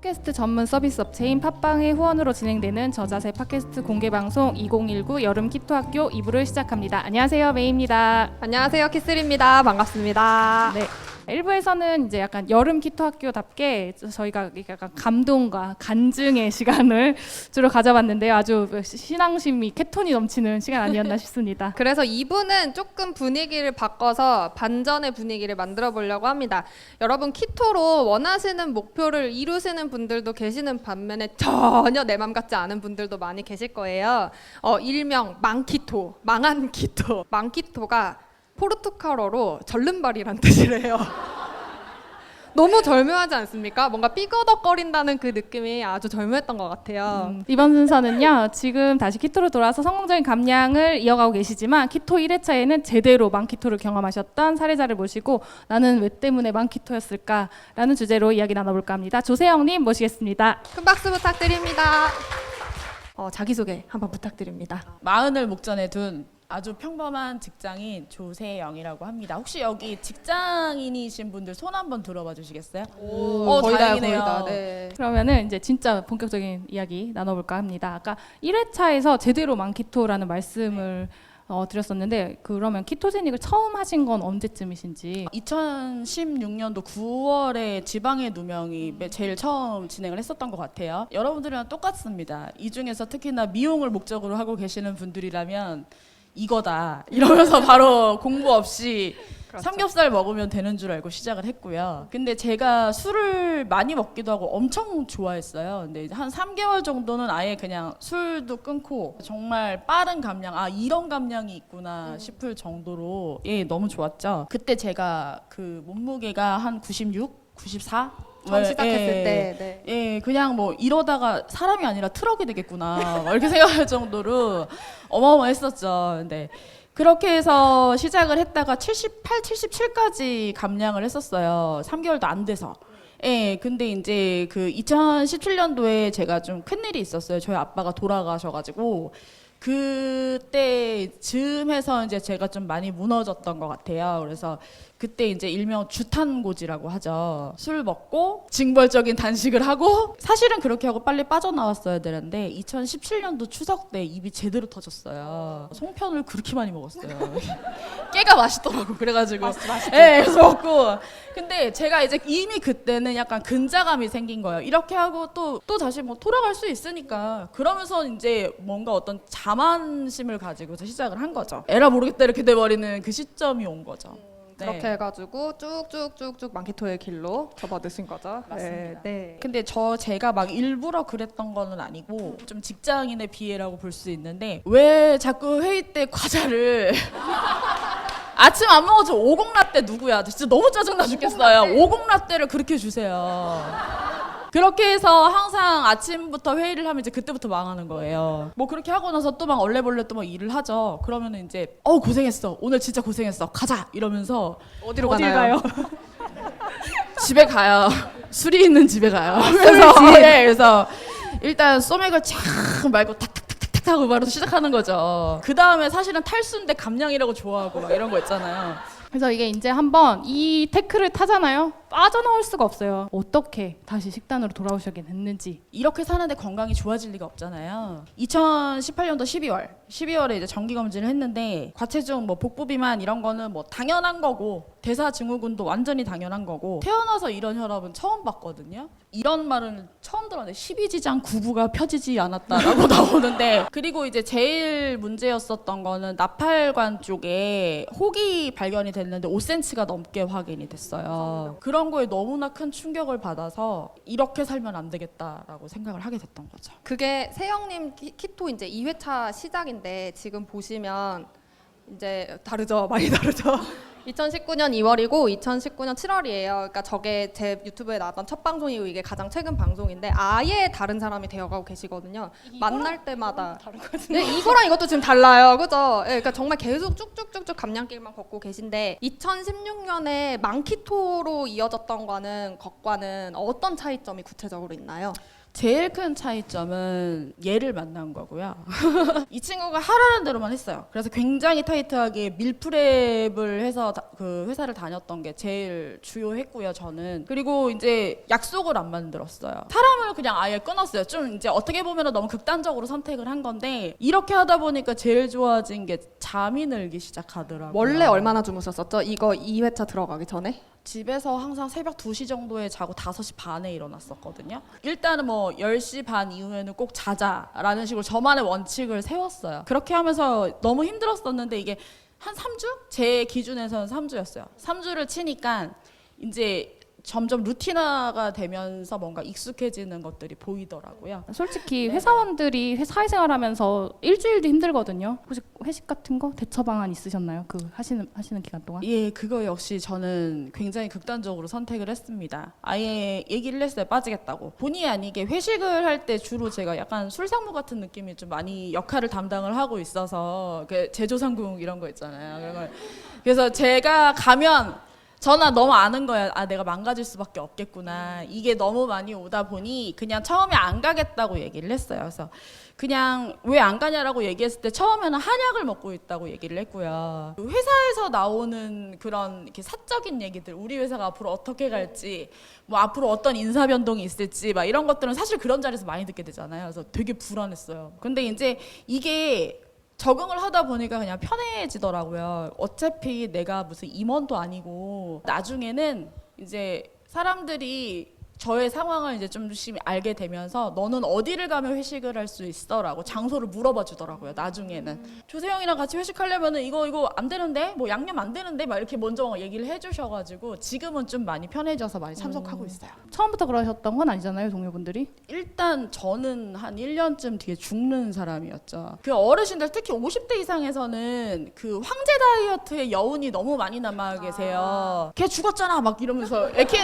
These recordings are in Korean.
팟캐스트 전문 서비스 업체인 팟빵의 후원으로 진행되는 저자세 팟캐스트 공개 방송 2019 여름 키토 학교 2부를 시작합니다. 안녕하세요, 메이입니다. 안녕하세요, 키슬입니다. 반갑습니다. 네. 1부에서는 이제 약간 여름 키토 학교답게 저희가 약간 감동과 간증의 시간을 주로 가져봤는데요. 아주 신앙심이 캐톤이 넘치는 시간 아니었나 싶습니다. 그래서 2부는 조금 분위기를 바꿔서 반전의 분위기를 만들어 보려고 합니다. 여러분 키토로 원하시는 목표를 이루시는 분들도 계시는 반면에 전혀 내 맘 같지 않은 분들도 많이 계실 거예요. 어, 일명 망키토, 망한 키토. 망키토가 포르투갈어로 절름발이란 뜻이래요. 너무 절묘하지 않습니까? 뭔가 삐거덕거린다는 그 느낌이 아주 절묘했던 것 같아요. 음, 이번 순서는요. 지금 다시 키토로 돌아와서 성공적인 감량을 이어가고 계시지만 키토 1회차에는 제대로 망키토를 경험하셨던 사례자를 모시고 나는 왜 때문에 망키토였을까라는 주제로 이야기 나눠볼까 합니다. 조세영님 모시겠습니다. 큰 박수 부탁드립니다. 어, 자기소개 한번 부탁드립니다. 마흔을 목전에 둔 아주 평범한 직장인 조세영이라고 합니다. 혹시 여기 직장인이신 분들 손 한번 들어봐 주시겠어요? 어, 거의 다요, 다행이네요. 다. 네. 그러면은 이제 진짜 본격적인 이야기 나눠볼까 합니다. 아까 1회차에서 제대로 망키토라는 말씀을 어, 드렸었는데 그러면 키토제닉을 처음 하신 건 언제쯤이신지 2016년도 9월에 지방의 누명이 매- 제일 처음 진행을 했었던 것 같아요. 여러분들이랑 똑같습니다. 이 중에서 특히나 미용을 목적으로 하고 계시는 분들이라면 이거다 이러면서 바로 공부 없이 그렇죠. 삼겹살 먹으면 되는 줄 알고 시작을 했고요. 근데 제가 술을 많이 먹기도 하고 엄청 좋아했어요. 근데 한 3개월 정도는 아예 그냥 술도 끊고 정말 빠른 감량, 아 이런 감량이 있구나 음. 싶을 정도로 예 너무 좋았죠. 그때 제가 그 몸무게가 한 96, 94 처음 네, 시작했을 예. 때. 네. 예, 그냥 뭐 이러다가 사람이 아니라 트럭이 되겠구나 막 이렇게 생각할 정도로 어마어마했었죠. 근데 그렇게 해서 시작을 했다가 78, 77까지 감량을 했었어요. 3개월도 안 돼서. 예, 근데 이제 그 2017년도에 제가 좀 큰일이 있었어요. 저희 아빠가 돌아가셔가지고 그때 즈음해서 이제 제가 좀 많이 무너졌던 것 같아요. 그래서 그때 이제 일명 주탄고지라고 하죠. 술 먹고 징벌적인 단식을 하고 사실은 그렇게 하고 빨리 빠져나왔어야 되는데 2017년도 추석 때 입이 제대로 터졌어요. 송편을 그렇게 많이 먹었어요. 깨가 맛있더라고. 그래가지고 예, 그래서 먹고 근데 제가 이제 이미 그때는 약간 근자감이 생긴 거예요. 이렇게 하고 또또 다시 뭐 돌아갈 수 있으니까 그러면서 이제 뭔가 어떤 자만심을 가지고 시작을 한 거죠. 에라 모르겠다 이렇게 돼버리는 그 시점이 온 거죠. 네. 그렇게 해가지고 쭉쭉쭉쭉 망키토의 길로 접어드신 거죠. 맞습니다. 네. 네. 근데 저 제가 막 일부러 그랬던 거는 아니고 좀 직장인의 비애라고 볼 수 있는데 왜 자꾸 회의 때 과자를 아침 안 먹어서 오곡 라떼 누구야? 진짜 너무 짜증나 죽겠어요. 오곡 라떼를 그렇게 주세요. 그렇게 해서 항상 아침부터 회의를 하면 이제 그때부터 망하는 거예요. 뭐 그렇게 하고 나서 또 막 얼레벌레 또 막 일을 하죠. 그러면은 이제 어 고생했어. 오늘 진짜 고생했어. 가자 이러면서 어디로 가나요? 집에 가요. 술이 있는 집에 가요. 그래서 네, 그래서 일단 소맥을 쫙 말고 탁탁탁탁탁 하고 바로 시작하는 거죠. 그 다음에 사실은 탈수인데 감량이라고 좋아하고 막 이런 거 있잖아요. 그래서 이게 이제 한번 이 태클을 타잖아요. 빠져나올 수가 없어요. 어떻게 다시 식단으로 돌아오시게 됐는지. 이렇게 사는데 건강이 좋아질 리가 없잖아요. 2018년도 12월, 12월에 이제 정기 검진을 했는데 과체중, 뭐 복부 비만 이런 거는 뭐 당연한 거고 대사 증후군도 완전히 당연한 거고 태어나서 이런 혈압은 처음 봤거든요. 이런 말은 처음 들었는데 12지장 구부가 펴지지 않았다라고 나오는데 그리고 이제 제일 문제였었던 거는 나팔관 쪽에 혹이 발견이 됐는데 5cm가 넘게 확인이 됐어요. 그런 거에 너무나 큰 충격을 받아서 이렇게 살면 안 되겠다라고 생각을 하게 됐던 거죠. 그게 세영님 키- 키토 이제 2회차 시작인 데 지금 보시면 이제 다르죠? 많이 다르죠? 2019년 2월이고 2019년 7월이에요. 그러니까 저게 제 유튜브에 나왔던 첫 방송이고 이게 가장 최근 방송인데 아예 다른 사람이 되어가고 계시거든요. 만날 때마다. 네, 이거랑 이것도 지금 달라요. 그죠? 네, 그러니까 정말 계속 쭉쭉쭉쭉 감량길만 걷고 계신데 2016년에 망키토로 이어졌던 거는 것과는 어떤 차이점이 구체적으로 있나요? 제일 큰 차이점은 얘를 만난 거고요. 이 친구가 하라는 대로만 했어요. 그래서 굉장히 타이트하게 밀프렙을 해서 다- 그 회사를 다녔던 게 제일 주요했고요. 저는 그리고 이제 약속을 안 만들었어요. 사람을 그냥 아예 끊었어요. 좀 이제 어떻게 보면 너무 극단적으로 선택을 한 건데 이렇게 하다 보니까 제일 좋아진 게 잠이 늘기 시작하더라고요. 원래 얼마나 주무셨었죠? 이거 2회차 들어가기 전에? 집에서 항상 새벽 2시 정도에 자고 5시 반에 일어났었거든요. 일단은 뭐 10시 반 이후에는 꼭 자자라는 식으로 저만의 원칙을 세웠어요. 그렇게 하면서 너무 힘들었었는데 이게 한 3주? 제 기준에서는 3주였어요. 3주를 치니까 이제 점점 루틴화가 되면서 뭔가 익숙해지는 것들이 보이더라고요. 솔직히 회사원들이 회- 사회생활하면서 일주일도 힘들거든요. 혹시 회식 같은 거 대처 방안 있으셨나요? 그 하시는 하시는 기간 동안? 예, 그거 역시 저는 굉장히 극단적으로 선택을 했습니다. 아예 얘기를 했어요. 빠지겠다고. 본의 아니게 회식을 할 때 주로 제가 약간 술상무 같은 느낌이 좀 많이 역할을 담당을 하고 있어서 그 제조상궁 이런 거 있잖아요. 그런 걸. 그래서 제가 가면 저나 너무 아는 거야. 아, 내가 망가질 수밖에 없겠구나. 이게 너무 많이 오다 보니 그냥 처음에 안 가겠다고 얘기를 했어요. 그래서 그냥 왜 안 가냐라고 얘기했을 때 처음에는 한약을 먹고 있다고 얘기를 했고요. 회사에서 나오는 그런 이렇게 사적인 얘기들, 우리 회사가 앞으로 어떻게 갈지, 뭐 앞으로 어떤 인사 변동이 있을지, 막 이런 것들은 사실 그런 자리에서 많이 듣게 되잖아요. 그래서 되게 불안했어요. 근데 이제 이게 적응을 하다 보니까 그냥 편해지더라고요. 어차피 내가 무슨 임원도 아니고 나중에는 이제 사람들이 저의 상황을 이제 좀 열심히 알게 되면서 너는 어디를 가면 회식을 할 수 있어라고 장소를 물어봐 주더라고요. 나중에는 조세영이랑 같이 회식하려면은 이거 이거 안 되는데 뭐 양념 안 되는데 막 이렇게 먼저 얘기를 해주셔가지고 지금은 좀 많이 편해져서 많이 참석하고 있어요. 처음부터 그러셨던 건 아니잖아요, 동료분들이. 일단 저는 한 1년쯤 뒤에 죽는 사람이었죠. 그 어르신들 특히 50대 이상에서는 그 황제 다이어트의 여운이 너무 많이 남아 계세요. 걔 죽었잖아 막 이러면서 에키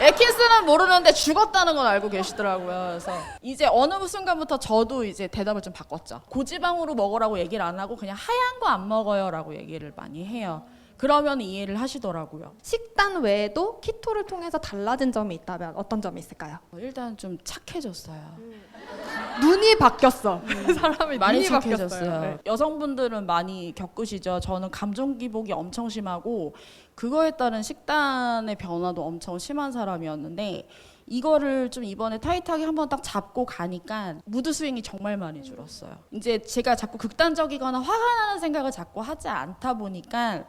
에키스는 모르 는데 죽었다는 건 알고 계시더라고요. 그래서 이제 어느 순간부터 저도 이제 대답을 좀 바꿨죠. 고지방으로 먹으라고 얘기를 안 하고 그냥 하얀 거 안 먹어요라고 얘기를 많이 해요. 그러면 이해를 하시더라고요. 식단 외에도 키토를 통해서 달라진 점이 있다면 어떤 점이 있을까요? 일단 좀 착해졌어요. 눈이 바뀌었어. 사람이 많이 눈이 착해졌어요. 바뀌었어요. 네. 여성분들은 많이 겪으시죠. 저는 감정 기복이 엄청 심하고 그거에 따른 식단의 변화도 엄청 심한 사람이었는데 이거를 좀 이번에 타이트하게 한번 딱 잡고 가니까 무드 스윙이 정말 많이 줄었어요. 이제 제가 자꾸 극단적이거나 화가 나는 생각을 자꾸 하지 않다 보니까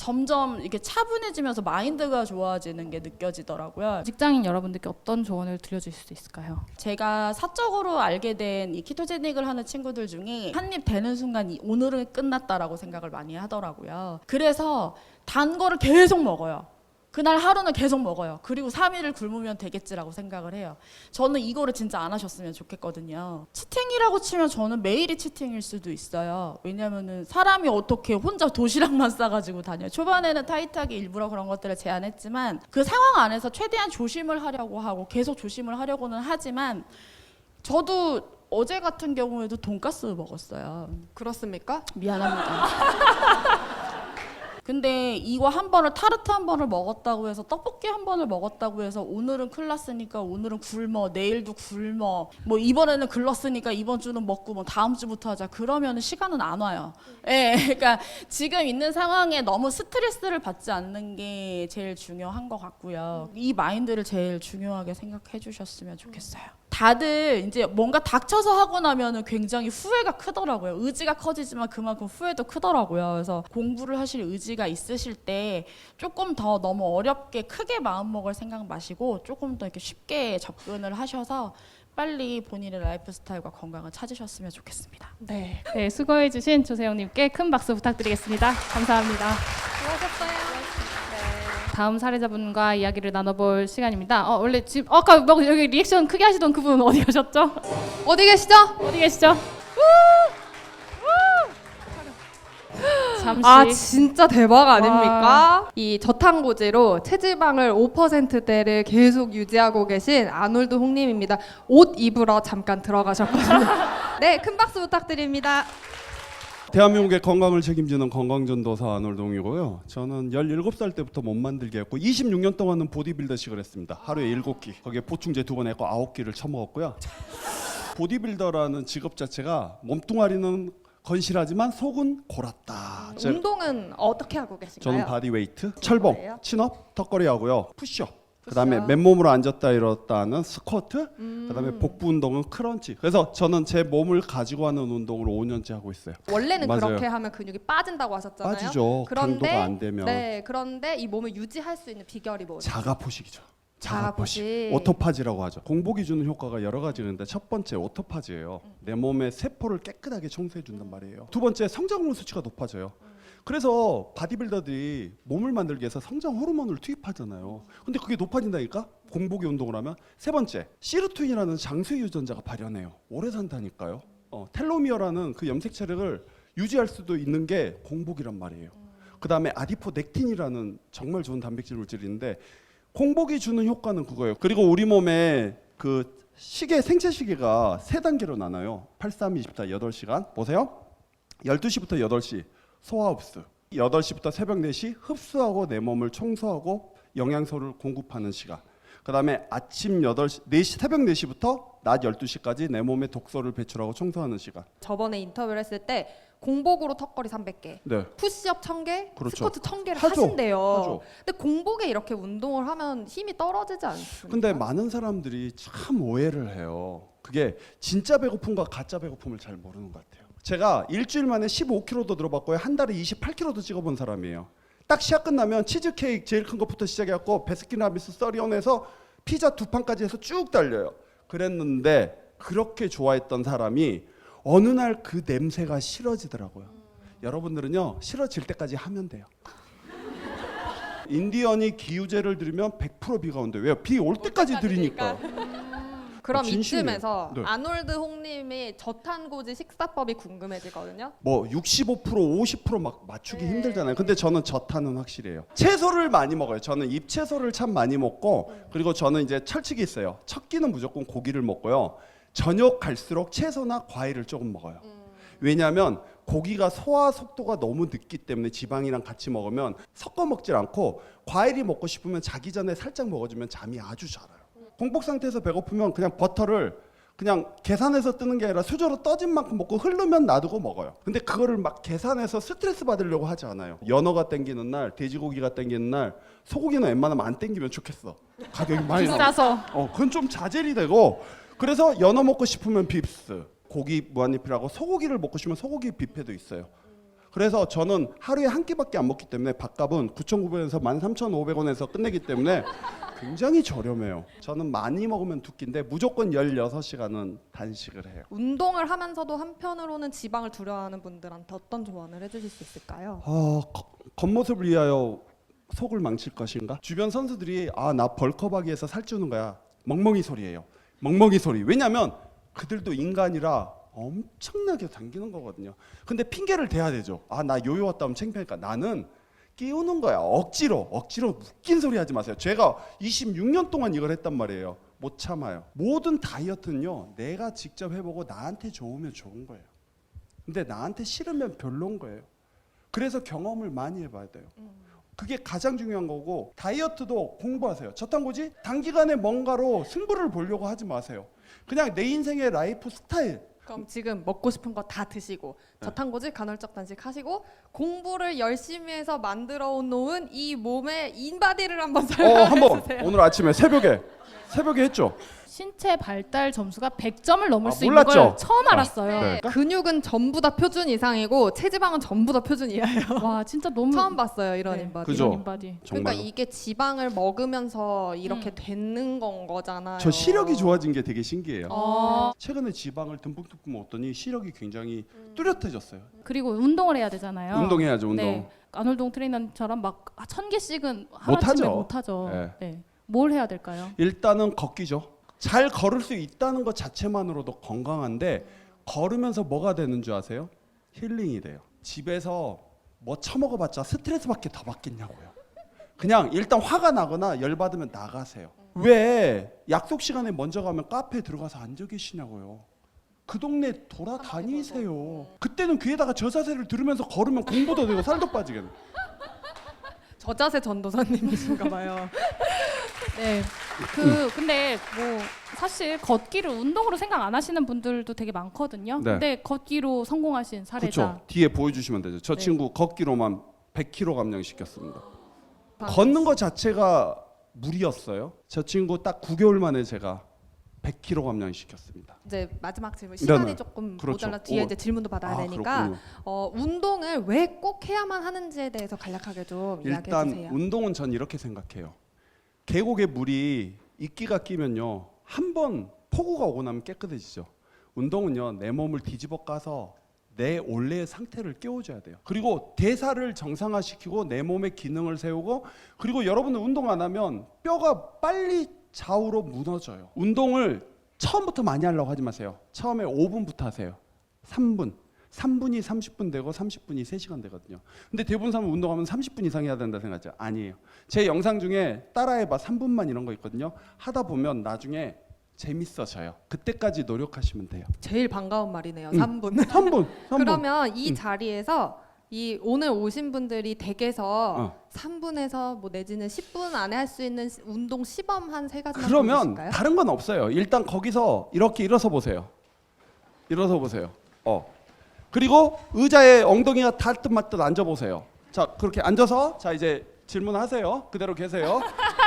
점점 이렇게 차분해지면서 마인드가 좋아지는 게 느껴지더라고요. 직장인 여러분들께 어떤 조언을 들려주실 수 있을까요? 제가 사적으로 알게 된 이 키토제닉을 하는 친구들 중에 한입 되는 순간 이 오늘은 끝났다라고 생각을 많이 하더라고요. 그래서 단 거를 계속 먹어요. 그날 하루는 계속 먹어요. 그리고 3일을 굶으면 되겠지라고 생각을 해요. 저는 이거를 진짜 안 하셨으면 좋겠거든요. 치팅이라고 치면 저는 매일이 치팅일 수도 있어요. 왜냐면은 사람이 어떻게 혼자 도시락만 싸가지고 다녀요. 초반에는 타이트하게 일부러 그런 것들을 제안했지만 그 상황 안에서 최대한 조심을 하려고 하고 계속 조심을 하려고는 하지만 저도 어제 같은 경우에도 돈가스 먹었어요. 그렇습니까? 미안합니다. 근데 이거 한 번을 타르트 한 번을 먹었다고 해서 떡볶이 한 번을 먹었다고 해서 오늘은 클났으니까 오늘은 굶어 내일도 굶어 뭐 이번에는 글렀으니까 이번 주는 먹고 뭐 다음 주부터 하자 그러면 시간은 안 와요. 예, 그러니까 지금 있는 상황에 너무 스트레스를 받지 않는 게 제일 중요한 것 같고요. 이 마인드를 제일 중요하게 생각해 주셨으면 좋겠어요. 다들 이제 뭔가 닥쳐서 하고 나면은 굉장히 후회가 크더라고요. 의지가 커지지만 그만큼 후회도 크더라고요. 그래서 공부를 하실 의지가 있으실 때 조금 더 너무 어렵게 크게 마음 먹을 생각 마시고 조금 더 이렇게 쉽게 접근을 하셔서 빨리 본인의 라이프 스타일과 건강을 찾으셨으면 좋겠습니다. 네. 네, 수고해주신 조세영님께 큰 박수 부탁드리겠습니다. 감사합니다. 수고하셨어요. 다음 사례자분과 이야기를 나눠볼 시간입니다. 어, 원래 지금 어, 아까 뭐 여기 리액션 크게 하시던 그분 어디 가셨죠? 어디 계시죠? 어디 계시죠? 잠시 아 진짜 대박 아닙니까? 이 저탄고지로 체지방을 5%대를 계속 유지하고 계신 아놀드 홍님입니다. 옷 입으러 잠깐 들어가셨거든요. 네, 큰 박수 부탁드립니다. 대한민국의 건강을 책임지는 건강전도사 안월동이고요. 저는 17살 때부터 몸 만들기 했고 26년 동안은 보디빌더식을 했습니다. 하루에 7끼. 거기에 보충제 두 번 했고 9끼를 처먹었고요. 보디빌더라는 직업 자체가 몸뚱아리는 건실하지만 속은 골았다. 제- 운동은 어떻게 하고 계신가요? 저는 바디웨이트, 철봉, 뭐예요? 친업, 턱걸이 하고요. 푸시업. 그다음에 푸시업. 맨몸으로 앉았다 일어났다 하는 스쿼트, 음. 그다음에 복부 운동은 크런치. 그래서 저는 제 몸을 가지고 하는 운동을 5년째 하고 있어요. 원래는 맞아요. 그렇게 하면 근육이 빠진다고 하셨잖아요. 빠지죠. 그런데 강도가 안 되면 네, 그런데 이 몸을 유지할 수 있는 비결이 뭐죠? 자가 포식이죠. 자가포식. 자가포식. 오토파지라고 하죠. 공복이 주는 효과가 여러 가지가 있는데 첫 번째 오토파지예요. 내 몸의 세포를 깨끗하게 청소해 준단 말이에요. 두 번째 성장 호르몬 수치가 높아져요. 그래서 바디빌더들이 몸을 만들기 위해서 성장 호르몬을 투입하잖아요. 근데 그게 높아진다니까? 공복이 운동을 하면 세 번째 시르투인이라는 장수 유전자가 발현해요. 오래 산다니까요. 어, 텔로미어라는 그 염색 체력을 유지할 수도 있는 게 공복이란 말이에요. 그다음에 아디포넥틴이라는 정말 좋은 단백질 물질이 있는데 공복이 주는 효과는 그거예요. 그리고 우리 몸에 그 시계 생체 시계가 세 단계로 나눠요. 83, 24, 8시간. 보세요. 12시부터 8시 소화 흡수. 8시부터 새벽 4시 흡수하고 내 몸을 청소하고 영양소를 공급하는 시간. 그다음에 아침 8시 4시 새벽 4시부터 낮 12시까지 내 몸에 독소를 배출하고 청소하는 시간. 저번에 인터뷰를 했을 때 공복으로 턱걸이 300개, 네. 푸시업 1000개, 그렇죠. 스쿼트 1000개를 하죠. 하신대요. 하죠. 근데 공복에 이렇게 운동을 하면 힘이 떨어지지 않습니까? 근데 많은 사람들이 참 오해를 해요. 그게 진짜 배고픔과 가짜 배고픔을 잘 모르는 것 같아요. 제가 일주일 만에 15kg도 들어봤고요. 한 달에 28kg도 찍어본 사람이에요. 딱 시합 끝나면 치즈케이크 제일 큰 것부터 시작해갖고 베스킨라빈스 써리온에서 피자 두 판까지 해서 쭉 달려요. 그랬는데 그렇게 좋아했던 사람이 어느 날 그 냄새가 싫어지더라고요. 여러분들은요 싫어질 때까지 하면 돼요. 인디언이 기우제를 들으면 100% 비가 온대. 왜요? 비 올 때까지 들이니까. 그럼 진심이에요. 이쯤에서 네. 아놀드 홍님의 저탄고지 식사법이 궁금해지거든요. 뭐 65% 50%막 맞추기 네. 힘들잖아요. 근데 저는 저탄은 확실해요. 채소를 많이 먹어요. 저는 잎채소를 참 많이 먹고 그리고 저는 이제 철칙이 있어요. 첫 끼는 무조건 고기를 먹고요. 저녁 갈수록 채소나 과일을 조금 먹어요. 왜냐하면 고기가 소화 속도가 너무 늦기 때문에 지방이랑 같이 먹으면 섞어 먹질 않고 과일이 먹고 싶으면 자기 전에 살짝 먹어주면 잠이 아주 잘 와요. 공복 상태에서 배고프면 그냥 버터를 그냥 계산해서 뜨는 게 아니라 수저로 떠진 만큼 먹고 흐르면 놔두고 먹어요. 근데 그거를 막 계산해서 스트레스 받으려고 하지 않아요. 연어가 땡기는 날, 돼지고기가 땡기는 날, 소고기는 웬만하면 안 땡기면 좋겠어. 가격이 많이. 비싸서 어, 그건 좀 자젤이 되고 그래서 연어 먹고 싶으면 빕스, 고기 무한리필하고 소고기를 먹고 싶으면 소고기 뷔페도 있어요. 그래서 저는 하루에 한 끼밖에 안 먹기 때문에 밥값은 9,900원에서 13,500원에서 끝내기 때문에 굉장히 저렴해요. 저는 많이 먹으면 두 끼인데 무조건 16시간은 단식을 해요. 운동을 하면서도 한편으로는 지방을 두려워하는 분들한테 어떤 조언을 해주실 수 있을까요? 어, 거- 겉모습을 위하여 속을 망칠 것인가? 주변 선수들이 아 나 벌크업하기 위해서 살찌우는 거야. 멍멍이 소리예요. 멍멍이 소리. 왜냐하면 그들도 인간이라 엄청나게 당기는 거거든요. 근데 핑계를 대야 되죠. 아 나 요요 왔다 하면 창피하니까 나는 끼우는 거야. 억지로 억지로 웃긴 소리 하지 마세요. 제가 26년 동안 이걸 했단 말이에요. 못 참아요. 모든 다이어트는요. 내가 직접 해보고 나한테 좋으면 좋은 거예요. 근데 나한테 싫으면 별로인 거예요. 그래서 경험을 많이 해봐야 돼요. 그게 가장 중요한 거고 다이어트도 공부하세요. 저탄고지 단기간에 뭔가로 승부를 보려고 하지 마세요. 그냥 내 인생의 라이프 스타일. 그럼 지금 먹고 싶은 거 다 드시고 네. 저탄고지 간헐적 단식 하시고 공부를 열심히 해서 만들어 놓은 이 몸의 인바디를 한번 어 설명해 한번 주세요. 오늘 아침에 새벽에 새벽에 했죠. 신체 발달 점수가 100점을 넘을 아, 수 있는 걸 몰랐죠? 처음 알았어요. 네. 근육은 전부 다 표준 이상이고 체지방은 전부 다 표준 이하예요. 와 진짜 너무 처음 봤어요 이런 네, 인바디. 그죠? 인바디. 그러니까 정말로. 이게 지방을 먹으면서 이렇게 음. 되는 건 거잖아요. 저 시력이 좋아진 게 되게 신기해요. 어, 최근에 지방을 듬뿍듬뿍 먹었더니 시력이 굉장히 뚜렷해졌어요. 그리고 운동을 해야 되잖아요. 운동해야죠, 운동. 네. 안홀동 트레이너처럼 막 천 개씩은 못 하루아침에 하죠. 못 하죠. 네. 네. 뭘 해야 될까요? 일단은 걷기죠. 잘 걸을 수 있다는 것 자체만으로도 건강한데 걸으면서 뭐가 되는 줄 아세요? 힐링이 돼요. 집에서 뭐 처먹어봤자 스트레스밖에 더 받겠냐고요. 그냥 일단 화가 나거나 열 받으면 나가세요. 왜 약속 시간에 먼저 가면 카페에 들어가서 앉아 계시냐고요. 그 동네 돌아다니세요. 그때는 귀에다가 저 자세를 들으면서 걸으면 공부도 되고 살도 빠지겠네. 저자세 전도사님이신가 봐요. 네. 그 근데 뭐 사실 걷기를 운동으로 생각 안 하시는 분들도 되게 많거든요. 네. 근데 걷기로 성공하신 사례자. 그렇죠. 뒤에 보여주시면 되죠. 저 네. 친구 걷기로만 100kg 감량 시켰습니다. 아, 걷는 것 자체가 무리였어요. 저 친구 딱 9개월 만에 제가 100kg 감량 시켰습니다. 이제 마지막 질문 시간이 네네. 조금 그렇죠. 모자라 뒤에 오. 이제 질문도 받아야 아, 되니까 그렇군요. 어, 운동을 왜 꼭 해야만 하는지에 대해서 간략하게 좀 이야기해 일단 주세요. 운동은 전 이렇게 생각해요. 계곡에 물이 이끼가 끼면요 한 번 폭우가 오고 나면 깨끗해지죠. 운동은요 내 몸을 뒤집어 까서 내 원래의 상태를 깨워줘야 돼요. 그리고 대사를 정상화시키고 내 몸의 기능을 세우고 그리고 여러분들 운동 안 하면 뼈가 빨리 좌우로 무너져요. 운동을 처음부터 많이 하려고 하지 마세요. 처음에 5분부터 하세요. 3분. 3분이 30분 되고 30분이 3시간 되거든요. 근데 대부분 사람은 운동하면 30분 이상 해야 된다 생각하죠. 아니에요. 제 영상 중에 따라해봐 3분만 이런 거 있거든요. 하다 보면 나중에 재밌어져요. 그때까지 노력하시면 돼요. 제일 반가운 말이네요. 음. 3분. 3분. 3분. 그러면 이 음. 자리에서 이 오늘 오신 분들이 댁에서 어. 3분에서 뭐 내지는 10분 안에 할 수 있는 시- 운동 시범 한 세 가지만 그러면 보여주실까요? 다른 건 없어요. 일단 거기서 이렇게 일어서 보세요. 일어서 보세요. 어. 그리고 의자에 엉덩이가 닿듯 맞듯 앉아 보세요. 자, 그렇게 앉아서 자 이제 질문하세요. 그대로 계세요.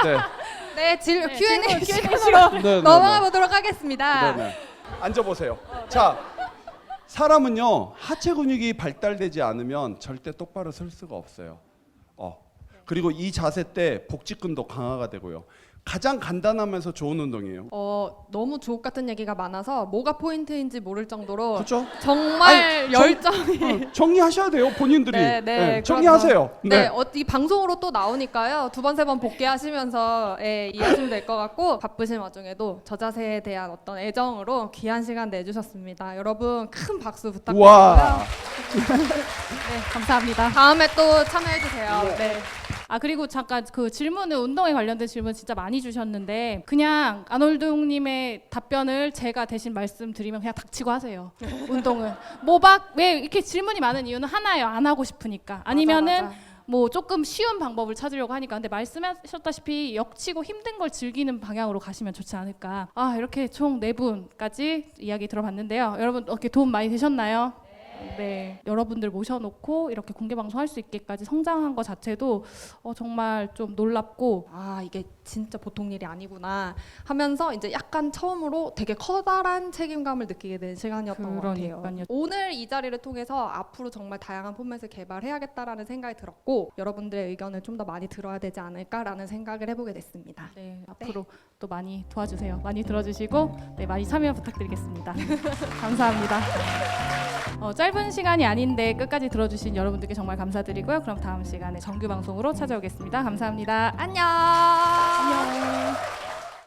네. 네, 질, 네, Q&A 질문, 시간으로 네, 네, 넘어가 네. 보도록 하겠습니다. 네, 네. 앉아 보세요. 자, 사람은요 하체 근육이 발달되지 않으면 절대 똑바로 설 수가 없어요. 어. 그리고 이 자세 때 복직근도 강화가 되고요. 가장 간단하면서 좋은 운동이에요. 어, 너무 주옥 같은 얘기가 많아서 뭐가 포인트인지 모를 정도로 그렇죠? 정말 아니, 정- 열정이 어, 정리하셔야 돼요 본인들이. 네, 네, 정리하세요. 네, 어, 이 방송으로 또 나오니까요. 두 번 세 번 복귀하시면서 예, 이해하시면 될 것 같고 바쁘신 와중에도 저 자세에 대한 어떤 애정으로 귀한 시간 내주셨습니다. 여러분 큰 박수 부탁드리고요. 우와. 네, 감사합니다. 다음에 또 참여해 주세요. 네. 아 그리고 잠깐 그 질문을 운동에 관련된 질문 진짜 많이 주셨는데 그냥 아놀드 형님의 답변을 제가 대신 말씀드리면 그냥 닥치고 하세요. 운동은 뭐막 왜 이렇게 질문이 많은 이유는 하나예요. 안 하고 싶으니까. 아니면은 맞아, 맞아. 뭐 조금 쉬운 방법을 찾으려고 하니까 근데 말씀하셨다시피 역치고 힘든 걸 즐기는 방향으로 가시면 좋지 않을까. 아 이렇게 총 네 분까지 이야기 들어봤는데요. 여러분 어떻게 도움 많이 되셨나요? 네. 여러분들 모셔놓고 이렇게 공개 방송할 수 있게까지 성장한 것 자체도 어, 정말 좀 놀랍고 아 이게 진짜 보통 일이 아니구나 하면서 이제 약간 처음으로 되게 커다란 책임감을 느끼게 된 시간이었던 것 같아요. 그러니까요. 오늘 이 자리를 통해서 앞으로 정말 다양한 포맷을 개발해야겠다라는 생각이 들었고 여러분들의 의견을 좀 더 많이 들어야 되지 않을까라는 생각을 해보게 됐습니다. 네, 앞으로 또 많이 도와주세요. 많이 들어주시고 네, 많이 참여 부탁드리겠습니다. 감사합니다. 어, 짧은 시간이 아닌데 끝까지 들어주신 여러분들께 정말 감사드리고요. 그럼 다음 시간에 정규 방송으로 찾아오겠습니다. 감사합니다. 안녕. 안녕.